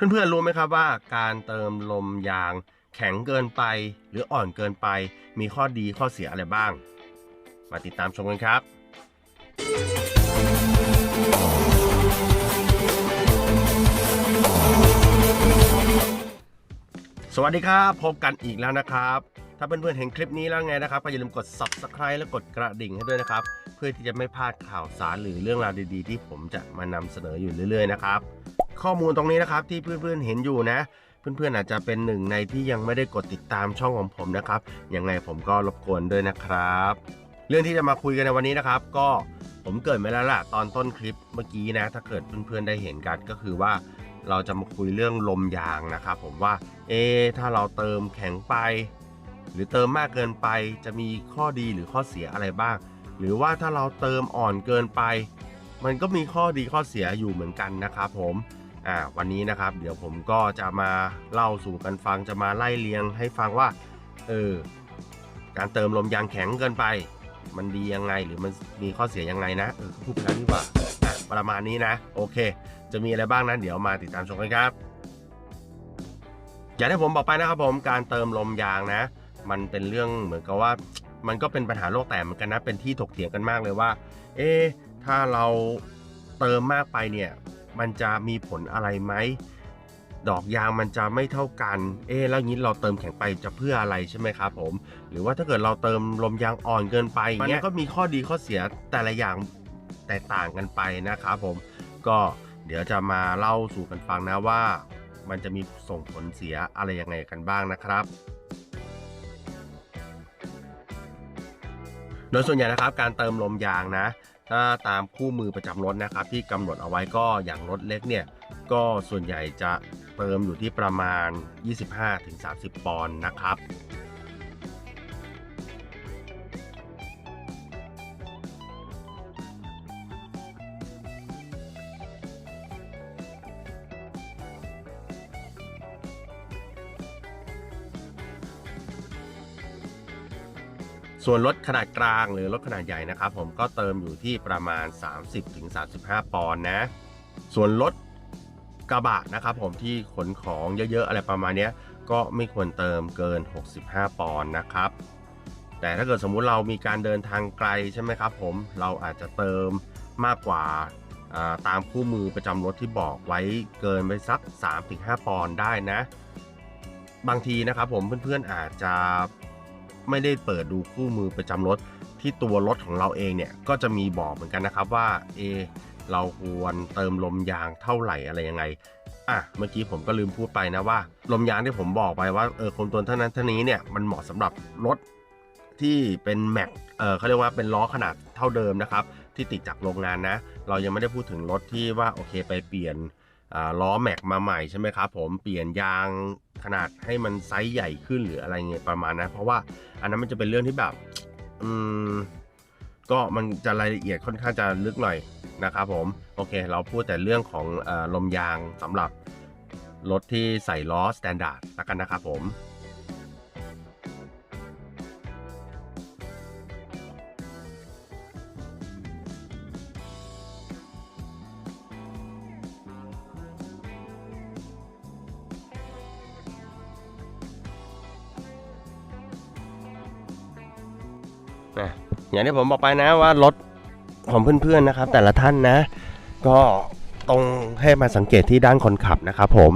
เพื่อนๆรู้ไหมครับว่าการเติมลมยางแข็งเกินไป หรืออ่อนเกินไป มีข้อดีข้อเสียอะไรบ้าง มาติดตามชมกันครับสวัสดีครับ พบกันอีกแล้วนะครับ ถ้าเพื่อนๆเห็นคลิปนี้แล้วไงนะครับ ก็อย่าลืมกด subscribe และกดกระดิ่งให้ด้วยนะครับ เพื่อที่จะไม่พลาดข่าวสารหรือเรื่องราวดีๆ ที่ผมจะมานำเสนออยู่เรื่อยๆนะครับ ข้อมูลตรงนี้นะครับที่เพื่อนๆเห็นอยู่นะเพื่อนๆอาจจะเป็นหนึ่งในที่ยังไม่ได้กดติดตามช่องของผมนะครับยังไงผมก็รบกวนด้วยนะครับ เรื่องที่จะมาคุยกันในวันนี้นะครับ ก็ผมเกิดไปแล้วล่ะตอนต้นคลิปเมื่อกี้นะ ถ้าเกิดเพื่อนๆได้เห็นกันก็คือว่า เราจะมาคุยเรื่องลมยางนะครับ ผมว่า เอะถ้าเราเติมแข็งไป หรือเติมมากเกินไปจะมีข้อดีหรือข้อเสียอะไรบ้าง หรือว่าถ้าเราเติมอ่อนเกินไป มันก็มีข้อดีข้อเสียอยู่เหมือนกันนะครับผมอ่าวันนี้นะครับเดี๋ยวผมก็จะมาเล่าสู่กันฟังจะมาไล่เลียงให้ฟังว่าเออการเติมลมยางแข็งเกินไป มันดียังไงหรือมันมีข้อเสียยังไงนะเออพูดไปแล้วดีกว่าประมาณนี้นะ โอเค จะมีอะไรบ้างนะเดี๋ยวมาติดตามชมกันครับ อย่างที่ผมบอกไปนะครับผมการเติมลมยางนะ มันเป็นเรื่องเหมือนกับว่ามันก็เป็นปัญหาโลกแตกเหมือนกันนะ เป็นที่ถกเถียงกันมากเลยว่า เอ๊ะถ้าเราเติมมากไปเนี่ย มันจะมีผลอะไรไหม ดอกยางมันจะไม่เท่ากัน เอ๊ะแล้วงี้เราเติมแข็งไปจะเพื่ออะไรใช่ไหมครับผม หรือว่าถ้าเกิดเราเติมลมยางอ่อนเกินไปเงี้ยมันก็มีข้อดีข้อเสียแต่ละอย่างแตกต่างกันไปนะครับผม ก็เดี๋ยวจะมาเล่าสู่กันฟังนะว่า มันจะมีส่งผลเสียอะไรยังไงกันบ้างนะครับ โดยส่วนใหญ่นะครับการเติมลมยางนะ ถ้าตามคู่มือประจำรถนะครับ ที่กำหนดเอาไว้ก็อย่างรถเล็กเนี่ยก็ส่วนใหญ่จะเติมอยู่ที่ประมาณ 25-30 ปอนด์นะครับ ส่วนรถขนาดกลางหรือรถขนาดใหญ่นะครับ ผมก็เติมอยู่ที่ประมาณ 30-35 ปอนด์นะ ส่วนรถกระบะนะครับผมที่ขนของเยอะๆ อะไรประมาณนี้ก็ไม่ควรเติมเกิน 65 ปอนด์นะครับ แต่ถ้าเกิดสมมุติเรามีการเดินทางไกลใช่ไหมครับผมเราอาจจะเติมมากกว่าอ่าตามคู่มือประจำรถที่บอกไว้เกินไปสัก 3-5 ปอนด์ได้นะ บางทีนะครับผมเพื่อนๆอาจจะ ไม่ได้เปิดดูคู่มือประจำรถ ที่ตัวรถของเราเองเนี่ยก็จะมีบอกเหมือนกันนะครับว่าเอเราควรเติมลมยางเท่าไหร่อะไรยังไงอะเมื่อกี้ผมก็ลืมพูดไปนะว่า ลมยางที่ผมบอกไปว่าเออคนตัวเท่านั้นเท่านี้เนี่ยมันเหมาะสำหรับรถที่เป็นแม็กเออเขาเรียกว่าเป็นล้อขนาดเท่าเดิมนะครับ ที่ติดจากโรงงานนะ เรายังไม่ได้พูดถึงรถที่ว่าโอเคไปเปลี่ยนล้อแม็กมาใหม่ใช่ไหมครับผมเปลี่ยนยาง ขนาดให้มันไซส์ใหญ่ขึ้นหรืออะไรเงี้ยประมาณนะเพราะว่าอันนั้นมันจะเป็นเรื่องที่แบบ อืมก็มันจะรายละเอียดค่อนข้างจะลึกหน่อยนะครับผมโอเค เราพูดแต่เรื่องของอลมยางสำหรับรถที่ใส่ล้อสแตนดาร์ดแล้วกันนะครับผม นะอย่างที่ผมบอกไปนะว่ารถของเพื่อนๆนะครับ แต่ละท่านนะ ก็ตรงให้มาสังเกตที่ด้านคนขับนะครับผม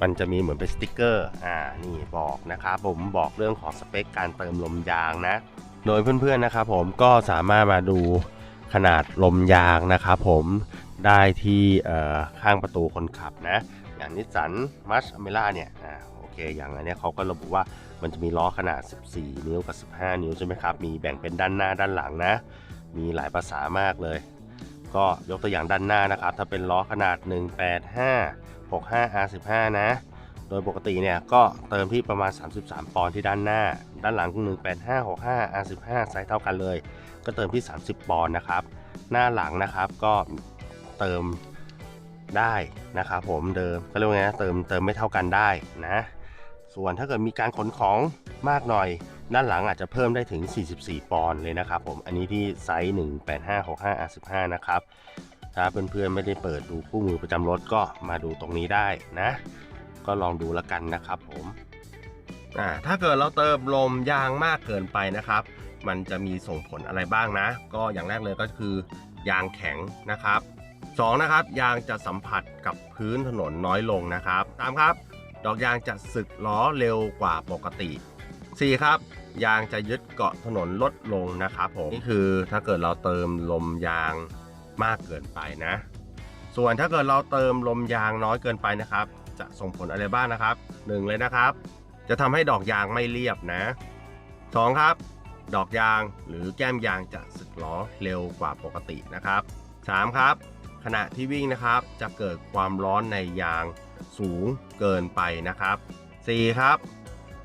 มันจะมีเหมือนเป็นสติกเกอร์อ่านี่บอกนะครับผมบอกเรื่องของสเปคการเติมลมยางนะ โดยเพื่อนๆนะครับผมก็สามารถมาดูขนาดลมยางนะครับผมได้ที่ข้างประตูคนขับนะ อย่างนิสสันมัชอเมล่าเนี่ย เคอย่างอันนี้เขาก็ระบุว่ามันจะมีล้อขนาด 14 นิ้วกับ 15 นิ้วใช่ไหมครับ มีแบ่งเป็นด้านหน้าด้านหลังนะ มีหลายภาษามากเลย ก็ยกตัวอย่างด้านหน้านะครับ ถ้าเป็นล้อขนาด 185 65 R15 นะ โดยปกติเนี่ยก็เติมที่ประมาณ 33 ปอนด์ที่ด้านหน้า ด้านหลัง185 65 R15 ไซส์เท่ากันเลย ก็เติมที่ 30 ปอนด์นะครับ หน้าหลังนะครับก็เติมได้นะครับผมเดิมก็เรียกว่าไงเติมเติมไม่เท่ากันได้นะ ส่วนถ้าเกิดมีการขนของมากหน่อย ด้านหลังอาจจะเพิ่มได้ถึง 44 ปอนด์เลยนะครับผมอันนี้ที่ไซส์ 18565 R15 นะครับถ้าเพื่อนๆไม่ได้เปิดดูคู่มือประจำรถก็มาดูตรงนี้ได้นะ ก็ลองดูแล้วกันนะครับผมถ้าเกิดเราเติมลมยางมากเกินไปนะครับ มันจะมีส่งผลอะไรบ้างนะ ก็อย่างแรกเลยก็คือยางแข็งนะครับสองนะครับยางจะสัมผัสกับพื้นถนนน้อยลงนะครับสามครับ ดอกยางจะสึกล้อเร็วกว่าปกติ 4 ครับ ยางจะยึดเกาะถนนลดลงนะครับผมนี่คือถ้าเกิดเราเติมลมยางมากเกินไปนะ ส่วนถ้าเกิดเราเติมลมยางน้อยเกินไปนะครับ จะส่งผลอะไรบ้างนะครับหนึ่งเลยนะครับ จะทำให้ดอกยางไม่เรียบนะสองครับ ดอกยางหรือแก้มยางจะสึกล้อเร็วกว่าปกตินะครับสามครับ ขณะที่วิ่งนะครับจะเกิดความร้อนในยาง สูงเกินไปนะครับ 4 ครับ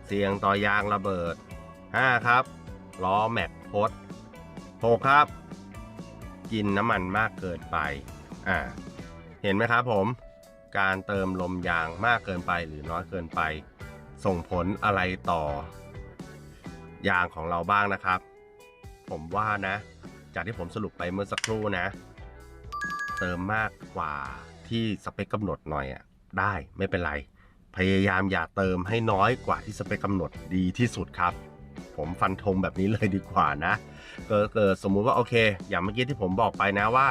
เสี่ยงต่อยางระเบิด 5 ครับล้อแม็กพด 6 ครับ กินน้ำมันมากเกินไปอ่าเห็นไหมครับผม การเติมลมยางมากเกินไปหรือน้อยเกินไป ส่งผลอะไรต่อยางของเราบ้างนะครับ ผมว่านะ จากที่ผมสรุปไปเมื่อสักครู่นะ เติมมากกว่าที่สเปคกำหนดหน่อยอะ ได้ไม่เป็นไร พยายามอย่าเติมให้น้อยกว่าที่สเปคกำหนดดีที่สุดครับ ผมฟันธงแบบนี้เลยดีกว่านะเกิดสมมุติว่าโอเค อย่างเมื่อกี้ที่ผมบอกไปนะว่า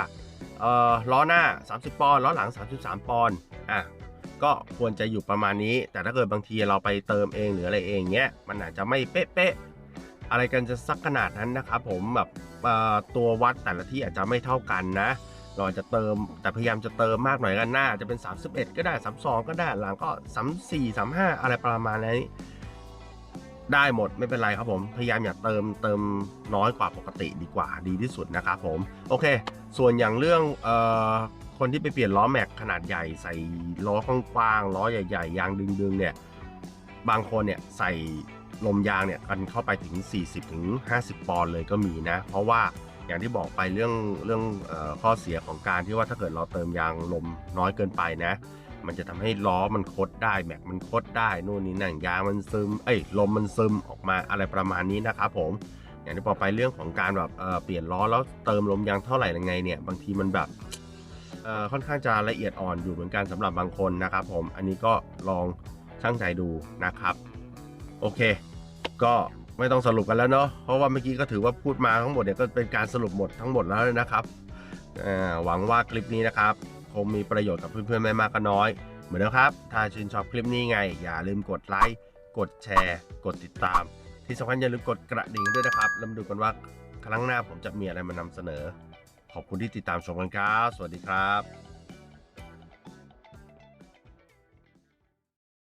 เอ่อล้อหน้า 30 ปอนล้อหลัง 33 ปอนอะก็ควรจะอยู่ประมาณนี้ แต่ถ้าเกิดบางทีเราไปเติมเองหรืออะไรเองเงี้ยมันอาจจะไม่เป๊ะๆอะไรกันจะสักขนาดนั้นนะครับผมแบบตัววัดแต่ละที่อาจจะไม่เท่ากันนะ เราอาจจะเติมแต่พยายามจะเติมมากหน่อยกันหน้าจะเป็น 31 ก็ได้ 32 ก็ได้หลังก็ 34 35 อะไรประมาณนี้ได้หมดไม่เป็นไรครับผม พยายามอย่าเติมเติมน้อยกว่าปกติดีกว่าดีที่สุดนะครับผม โอเค ส่วนอย่างเรื่องเอ่อคนที่ไปเปลี่ยนล้อแม็กขนาดใหญ่ใส่ล้อกว้างๆล้อใหญ่ๆยางดึงๆเนี่ยบางคนเนี่ยใส่ลมยางเนี่ยกันเข้าไปถึง 40-50 ปอนด์เลยก็มีนะ เพราะว่า อย่างที่บอกไปเรื่องเรื่องอข้อเสียของการที่ว่าถ้าเกิดเราเติมยางลมน้อยเกินไปนะ มันจะทำให้ล้อมันคดได้แม็กมันคดได้นู่นนี่นั่นยางมันซึมเอ้ยลมมันซึมออกมาอะไรประมาณนี้นะครับผมอย่างที่บอกไปเรื่องของการแบบเเปลี่ยนล้อแล้วเติมลมยางเท่าไหร่ยังไงเนี่ยบางทีมันแบบค่อนข้างจะละเอียดอ่อนอยู่เหมือนกันสำหรับบางคนนะครับผมอันนี้ก็ลองช่างใจดูนะครับ โอเค ก็ ไม่ต้องสรุปกันแล้วเนาะเพราะว่าเมื่อกี้ก็ถือว่าพูดมาทั้งหมดเนี่ยก็เป็นการสรุปหมดทั้งหมดแล้วนะครับหวังว่าคลิปนี้นะครับคงมีประโยชน์กับเพื่อนๆไม่มากก็น้อย เหมือนเดิมครับ ถ้าชื่นชอบคลิปนี้ไง อย่าลืมกดไลค์กดแชร์ กดติดตาม ที่สำคัญอย่าลืมกดกระดิ่งด้วยนะครับแล้วมาดูกันว่าครั้งหน้าผมจะมีอะไรมานำเสนอ ขอบคุณที่ติดตามชมกันครับ สวัสดีครับ